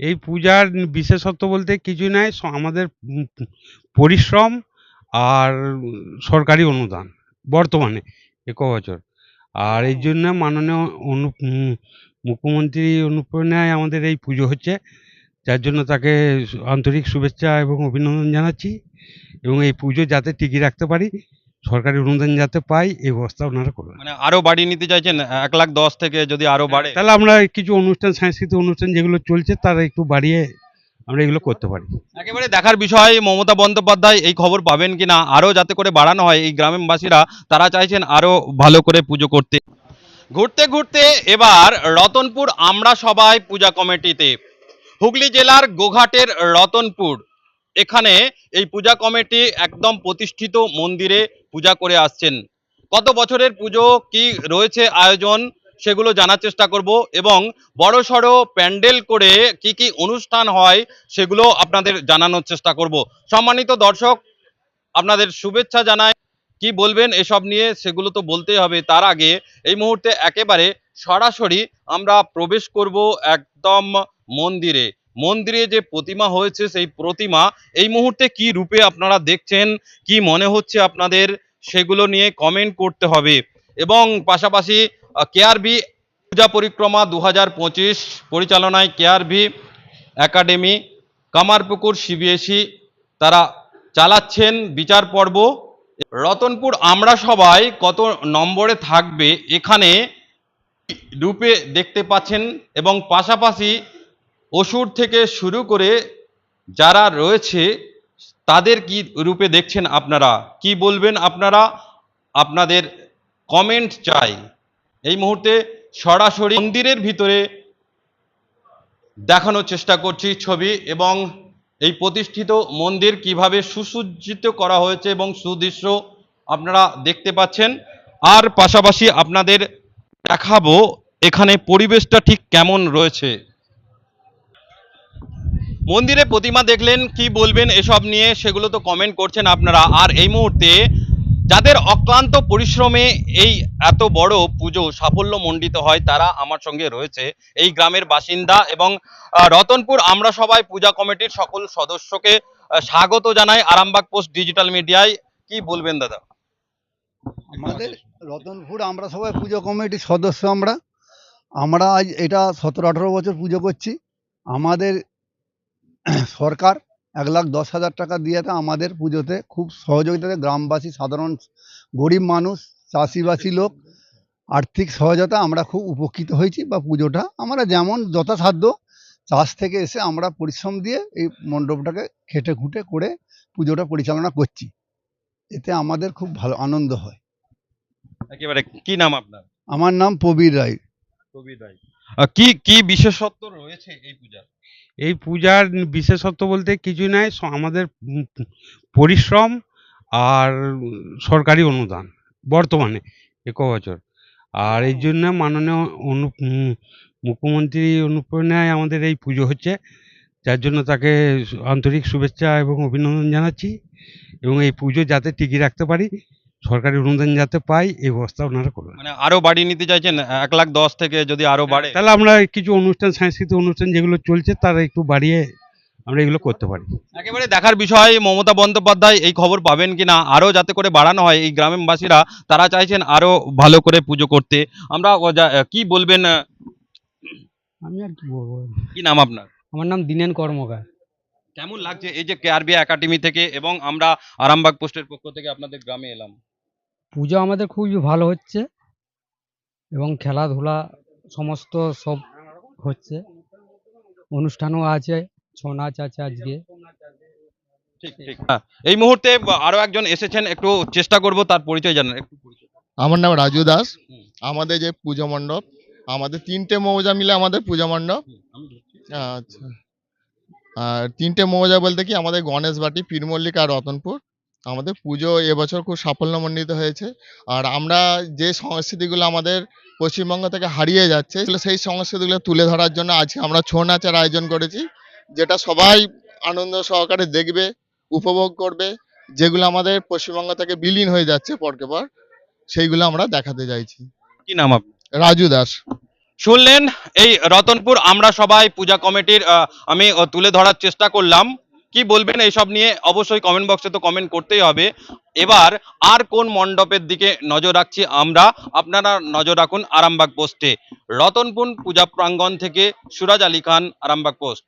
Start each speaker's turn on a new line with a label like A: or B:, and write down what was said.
A: এই পূজার বিশেষত্ব বলতে কিছু নাই আমাদের পরিশ্রম আর সরকারি অনুদান বর্তমানে এক বছর আর এই জন্য মাননীয় অনু মুখ্যমন্ত্রী অনুপ্রেরণায় আমাদের এই পুজো হচ্ছে যার জন্য তাকে আন্তরিক শুভেচ্ছা এবং অভিনন্দন জানাচ্ছি এবং এই পুজো যাতে টিকিয়ে রাখতে পারি সরকারি অনুদান যাতে পাই এই ব্যবস্থা ওনারা করবেন।
B: মানে আরও বাড়িয়ে নিতে চাইছেন এক লাখ দশ থেকে যদি আরও বাড়ে।
A: তাহলে আমরা কিছু অনুষ্ঠান সাংস্কৃতিক অনুষ্ঠান যেগুলো চলছে তারা একটু বাড়িয়ে আমরা এগুলো করতে পারি।
B: একেবারে দেখার বিষয় মমতা বন্দ্যোপাধ্যায় এই খবর পাবেন কিনা আরও যাতে করে বাড়ানো হয় এই গ্রামবাসীরা তারা চাইছেন আরও ভালো করে পুজো করতে। ঘুরতে ঘুরতে এবার রতনপুর আমরা সবাই পূজা কমিটিতে। হুগলি জেলার গোঘাটের রতনপুর। এখানে এই পূজা কমিটি একদম প্রতিষ্ঠিত মন্দিরে পূজা করে আসছেন। কত বছরের পুজো কি রয়েছে আয়োজন সেগুলো জানার চেষ্টা করব এবং বড় সড়ো প্যান্ডেল করে কি কি অনুষ্ঠান হয় সেগুলো আপনাদের জানানোর চেষ্টা করব। সম্মানিত দর্শক, আপনাদের শুভেচ্ছা জানাই। কি বলবেন এসব নিয়ে সেগুলো তো বলতেই হবে। তার আগে এই মুহূর্তে একেবারে সরাসরি আমরা প্রবেশ করব একদম মন্দিরে। মন্দিরে যে প্রতিমা হয়েছে, সেই প্রতিমা, এই মুহূর্তে কি রূপে আপনারা দেখছেন? কি মনে হচ্ছে আপনাদের? সেগুলো নিয়ে কমেন্ট করতে হবে। এবং পাশাপাশি কেআরবি পূজা পরিক্রমা দু হাজার পঁচিশ পরিচালনায় কেআরভি একাডেমি কামারপুকুর সিবিএসই তারা চালাচ্ছেন বিচার পর্ব। রতনপুর আমরা সবাই কত নম্বরে থাকবে এখানে রূপে দেখতে পাচ্ছেন। এবং পাশাপাশি অসুর থেকে শুরু করে যারা রয়েছে, তাদের কি রূপে দেখছেন আপনারা? কি বলবেন আপনারা? আপনাদের কমেন্ট চাই। এই মুহূর্তে সরাসরি মন্দিরের ভিতরে দেখানোর চেষ্টা করছি ছবি এবং এই প্রতিষ্ঠিত মন্দির কীভাবে সুসজ্জিত করা হয়েছে এবং সুদৃশ্য আপনারা দেখতে পাচ্ছেন। আর পাশাপাশি আপনাদের দেখাবো এখানে পরিবেশটা ঠিক কেমন রয়েছে। মন্দিরে প্রতিমা দেখলেন, কি বলবেন এসব নিয়ে সেগুলো তো কমেন্ট করছেন আপনারা। আর এই মুহূর্তে যাদের অক্লান্ত পরিশ্রমে এই এত বড় পুজো সাফল্যমণ্ডিত হয়, তারা আমার সঙ্গে রয়েছে। এই গ্রামের বাসিন্দা এবং রতনপুর আমরা সবাই পূজা কমিটির সকল সদস্যকে স্বাগত জানাই আরামবাগ পোস্ট ডিজিটাল মিডিয়ায়। কি বলবেন দাদা?
C: আমাদের রতনপুর আমরা সবাই পুজো কমিটির সদস্য আমরা। আমরা আজ এটা সতেরো আঠেরো বছর পুজো করছি। আমাদের সরকার এক লাখ দশ হাজার টাকা দিয়েতে আমাদের পুজোতে খুব সহযোগিতা দেয়। গ্রামবাসী সাধারণ গরিব মানুষ চাষিবাসী লোক আর্থিক সহায়তা আমরা খুব উপকৃত হয়েছি বা পুজোটা আমরা যেমন যথাসাধ্য চাষ থেকে এসে আমরা পরিশ্রম দিয়ে এই মণ্ডপটাকে খেটে খুঁটে করে পুজোটা পরিচালনা করছি। এতে আমাদের খুব ভালো আনন্দ হয়।
B: একেবারে কি নাম আপনার?
C: আমার নাম প্রবীর রায়।
B: কবির রায়। কি কি বিশেষত্ব রয়েছে এই পূজার?
A: এই পূজার বিশেষত্ব বলতে কিছু নাই আমাদের পরিশ্রম আর সরকারি অনুদান বর্তমানে এক বছর। আর এই জন্য মাননীয় অনু মুখ্যমন্ত্রী অনুপ্রেরণায় আমাদের এই পুজো হচ্ছে। যার জন্য তাকে আন্তরিক শুভেচ্ছা এবং অভিনন্দন জানাচ্ছি এবং এই পুজো যাতে টিকিয়ে রাখতে পারি। সরকারি অনুদান যাতে পাই এই ব্যবস্থা ওনারা করবেন।
B: মানে আরও বাড়িয়ে নিতে চাইছেন এক লাখ দশ থেকে যদি আরও বাড়ে।
A: তাহলে আমরা কিছু অনুষ্ঠান সাংস্কৃতিক অনুষ্ঠান যেগুলো চলছে তারা একটু বাড়িয়ে আমরা এগুলো করতে পারি।
B: একেবারে দেখার বিষয় মমতা বন্দ্যোপাধ্যায় এই খবর পাবেন কিনা আরও যাতে করে বাড়ানো হয় এই গ্রামবাসীরা তারা চাইছেন আরও ভালো করে পুজো করতে। আমরা কি বলবেন
D: আমি আর কি বলব?
B: কি নাম আপনার?
D: আমার নাম দিনেন কর্মকার।
B: কেমন লাগছে এই যে কেআরবি একাডেমি থেকে এবং আমরা আরামবাগ পোস্টের পক্ষ থেকে আপনাদের গ্রামে এলাম?
D: পুজো আমাদের খুবই ভালো হচ্ছে এবং খেলাধুলা সমস্ত সব হচ্ছে। অনুষ্ঠানও আছে ছৌ নাচ আছে আজকে।
B: ঠিক ঠিক। হ্যাঁ, এই মুহূর্তে আরও একজন এসেছেন একটু চেষ্টা করব তার পরিচয় জানার একটু
E: আমার নাম রাজু দাস। আমাদের যে পুজো মণ্ডপ আমাদের তিনটে মৌজা মিলে আমাদের পুজো মণ্ডপ। আচ্ছা। আর তিনটে মৌজা বলতে কি আমাদের গণেশবাটি পীরমল্লিক আর রতনপুর। আমাদের পুজো এবছর খুব সাফল্যমণ্ডিত হয়েছে। আর আমরা যে সংস্কৃতিগুলো আমাদের পশ্চিমবঙ্গ থেকে হারিয়ে যাচ্ছে সেই সংস্কৃতিগুলো তুলে ধরার জন্য আজকে আমরা ছৌ নাচের আয়োজন করেছি যেটা সবাই আনন্দ সহকারে দেখবে উপভোগ করবে যেগুলো আমাদের পশ্চিমবঙ্গ থেকে বিলীন হয়ে যাচ্ছে পরকে পর সেইগুলো আমরা দেখাতে চাইছি।
B: কি নাম আপনার
E: রাজু দাস।
B: শুনলেন এই রতনপুর আমরা সবাই পূজা কমিটির আমি তুলে ধরার চেষ্টা করলাম। কি বলবেন এইসব নিয়ে? অবশ্যই কমেন্ট বক্সে তো কমেন্ট করতেই হবে। এবার আর কোন মণ্ডপের দিকে নজর রাখছি আমরা? আপনারা নজর রাখুন আরামবাগ পোস্টে রতনপুর পূজা প্রাঙ্গণ থেকে সুরাজ আলী খান, আরামবাগ পোস্ট